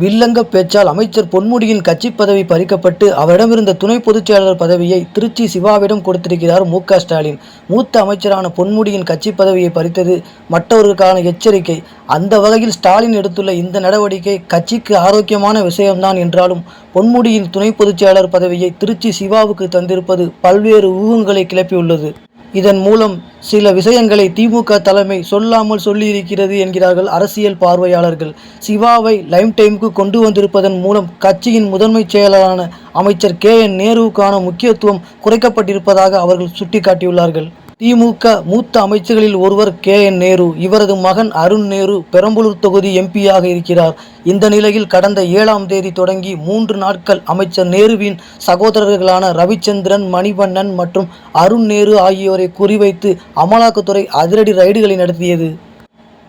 வில்லங்க பேச்சால் அமைச்சர் பொன்முடியின் கட்சி பதவி பறிக்கப்பட்டு அவரிடமிருந்த துணை பொதுச் செயலாளர் பதவியை திருச்சி சிவாவிடம் கொடுத்திருக்கிறார் மு ஸ்டாலின். மூத்த அமைச்சரான பொன்முடியின் கட்சி பதவியை பறித்தது மற்றவர்களுக்கான எச்சரிக்கை. அந்த வகையில் ஸ்டாலின் எடுத்துள்ள இந்த நடவடிக்கை கட்சிக்கு ஆரோக்கியமான விஷயம்தான் என்றாலும் பொன்முடியின் துணை பொதுச் செயலாளர் பதவியை திருச்சி சிவாவுக்கு தந்திருப்பது பல்வேறு ஊகங்களை கிளப்பியுள்ளது. இதன் மூலம் சில விஷயங்களை திமுக தலைமை சொல்லாமல் சொல்லியிருக்கிறது என்கிறார்கள் அரசியல் பார்வையாளர்கள். சிவாவை லைம் டைமுக்கு கொண்டு வந்திருப்பதன் மூலம் கட்சியின் முதன்மைச் செயலாளரான அமைச்சர் கே என் நேருவுக்கான முக்கியத்துவம் குறைக்கப்பட்டிருப்பதாக அவர்கள் சுட்டிக்காட்டியுள்ளார்கள். திமுக மூத்த அமைச்சர்களில் ஒருவர் கே என் நேரு. இவரது மகன் அருண் நேரு பெரம்பலூர் தொகுதி எம்பியாக இருக்கிறார். இந்த நிலையில் கடந்த ஏழாம் தேதி தொடங்கி மூன்று நாட்கள் அமைச்சர் நேருவின் சகோதரர்களான ரவிச்சந்திரன் மணிவண்ணன் மற்றும் அருண் நேரு ஆகியோரை குறிவைத்து அமலாக்கத்துறை அதிரடி ரைடுகளை நடத்தியது.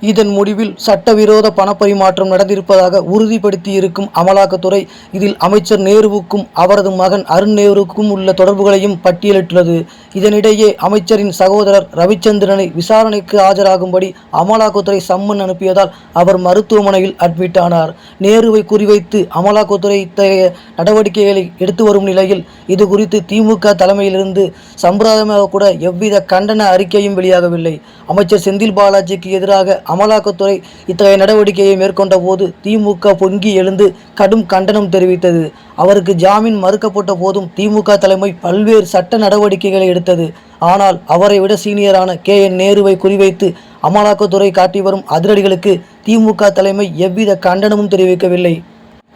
இதன் முடிவில் சட்டவிரோத பணப்பரிமாற்றம் நடந்திருப்பதாக உறுதிப்படுத்தியிருக்கும் அமலாக்கத்துறை இதில் அமைச்சர் நேருவுக்கும் அவரது மகன் அருண் நேருவுக்கும் உள்ள தொடர்புகளையும் பட்டியலிட்டுள்ளது. இதனிடையே அமைச்சரின் சகோதரர் ரவிச்சந்திரனை விசாரணைக்கு ஆஜராகும்படி அமலாக்கத்துறை சம்மன் அனுப்பியதால் அவர் மருத்துவமனையில் அட்மிட் ஆனார். நேருவை குறிவைத்து அமலாக்கத்துறை இத்தகைய நடவடிக்கைகளை எடுத்து வரும் நிலையில் இது குறித்து திமுக தலைமையிலிருந்து சம்பிரதாயமாக கூட எவ்வித கண்டன அறிக்கையும் வெளியாகவில்லை. அமைச்சர் செந்தில் பாலாஜிக்கு எதிராக அமலாக்கத்துறை இத்தகைய நடவடிக்கையை மேற்கொண்ட போது திமுக பொங்கி எழுந்து கடும் கண்டனம் தெரிவித்தது. அவருக்கு ஜாமீன் மறுக்கப்பட்ட போதும் திமுக தலைமை பல்வேறு சட்ட நடவடிக்கைகளை எடுத்தது. ஆனால் அவரை விட சீனியரான கே. என். நேருவை குறிவைத்து அமலாக்கத்துறை காட்டி வரும் அதிரடிகளுக்கு திமுக தலைமை எவ்வித கண்டனமும் தெரிவிக்கவில்லை.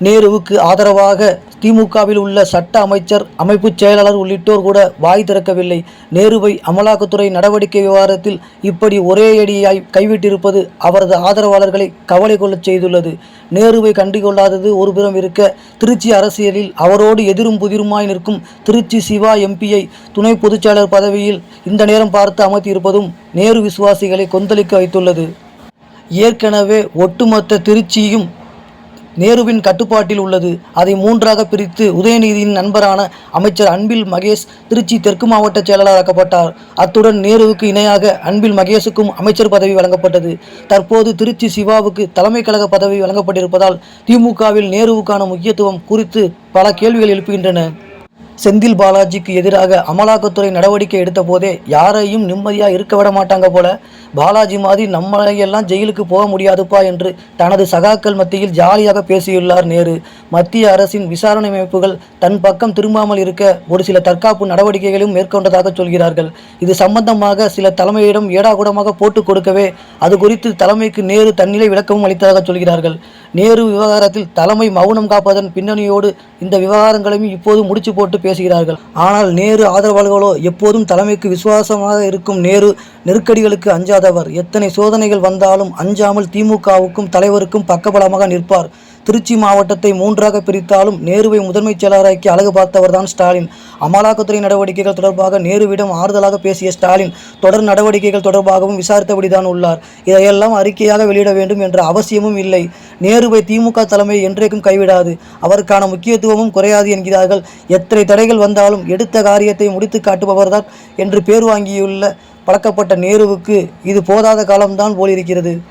நேருவுக்கு ஆதரவாக திமுகவில் உள்ள சட்ட அமைச்சர் அமைப்புச் செயலாளர் உள்ளிட்டோர் கூட வாய் திறக்கவில்லை. நேருவை அமலாக்கத்துறை நடவடிக்கை விவகாரத்தில் இப்படி ஒரே அடியாய் கைவிட்டிருப்பது அவரது ஆதரவாளர்களை கவலை கொள்ளச் செய்துள்ளது. நேருவை கண்டுகொள்ளாதது ஒருபுறம் இருக்க திருச்சி அரசியலில் அவரோடு எதிரும் புதிருமாய் நிற்கும் திருச்சி சிவா எம்பியை துணை பொதுச்செயலர் பதவியில் இந்த நேரம் பார்த்து அமர்த்தியிருப்பதும் நேரு விசுவாசிகளை கொந்தளிக்க வைத்துள்ளது. ஏற்கனவே ஒட்டுமொத்த திருச்சியும் நேருவின் கட்டுப்பாட்டில் உள்ளது. அதை மூன்றாக பிரித்து உதயநிதியின் நண்பரான அமைச்சர் அன்பில் மகேஷ் திருச்சி தெற்கு மாவட்ட செயலாளராக்கப்பட்டார். அத்துடன் நேருவுக்கு இணையாக அன்பில் மகேஷுக்கும் அமைச்சர் பதவி வழங்கப்பட்டது. தற்போது திருச்சி சிவாவுக்கு தலைமை கழக பதவி வழங்கப்பட்டிருப்பதால் திமுகவில் நேருவுக்கான முக்கியத்துவம் குறித்து பல கேள்விகள் எழுப்புகின்றன. செந்தில் பாலாஜிக்கு எதிராக அமலாக்கத்துறை நடவடிக்கை எடுத்த போதே யாரையும் நிம்மதியாக இருக்க விட மாட்டாங்க போல. பாலாஜி மாதிரி நம்மளையெல்லாம் ஜெயிலுக்கு போக முடியாதுப்பா என்று தனது சகாக்கள் மத்தியில் ஜாலியாக பேசியுள்ளார் நேரு. மத்திய அரசின் விசாரணை அமைப்புகள் தன் பக்கம் திரும்பாமல் இருக்க ஒரு சில தற்காப்பு நடவடிக்கைகளையும் மேற்கொண்டதாக சொல்கிறார்கள். இது சம்பந்தமாக சில தலைமையிடம் ஏடாகூடமாக போட்டு கொடுக்கவே அது குறித்து தலைமைக்கு நேரு தன்னிலை விளக்கமும் அளித்ததாக சொல்கிறார்கள். நேரு விவகாரத்தில் தலைமை மௌனம் காப்பதன் பின்னணியோடு இந்த விவகாரங்களையும் இப்போது முடிச்சு போட்டு பேசுகிறார்கள். ஆனால் நேரு ஆதரவாளர்களோ எப்போதும் தலைமைக்கு விசுவாசமாக இருக்கும் நேரு நெருக்கடிகளுக்கு அஞ்சாதவர். எத்தனை சோதனைகள் வந்தாலும் அஞ்சாமல் திமுகவுக்கும் தலைவருக்கும் பக்கபலமாக நிற்பார். திருச்சி மாவட்டத்தை மூன்றாக பிரித்தாலும் நேருவை முதன்மைச் செயலாளராக்கி அழகு பார்த்தவர்தான் ஸ்டாலின். அமலாக்கத்துறை நடவடிக்கைகள் தொடர்பாக நேருவிடம் ஆறுதலாக பேசிய ஸ்டாலின் தொடர் நடவடிக்கைகள் தொடர்பாகவும் விசாரித்தபடிதான் உள்ளார். இதையெல்லாம் அறிக்கையாக வெளியிட வேண்டும் என்ற அவசியமும் இல்லை. நேருவை திமுக தலைமை என்றைக்கும் கைவிடாது. அவருக்கான முக்கியத்துவமும் குறையாது என்கிறார்கள். எத்தனை தடைகள் வந்தாலும் எடுத்த காரியத்தை முடித்து காட்டுபவர்தான் என்று பேர் வாங்கியுள்ள பழக்கப்பட்ட நேருவுக்கு இது போதாத காலம்தான் போலிருக்கிறது.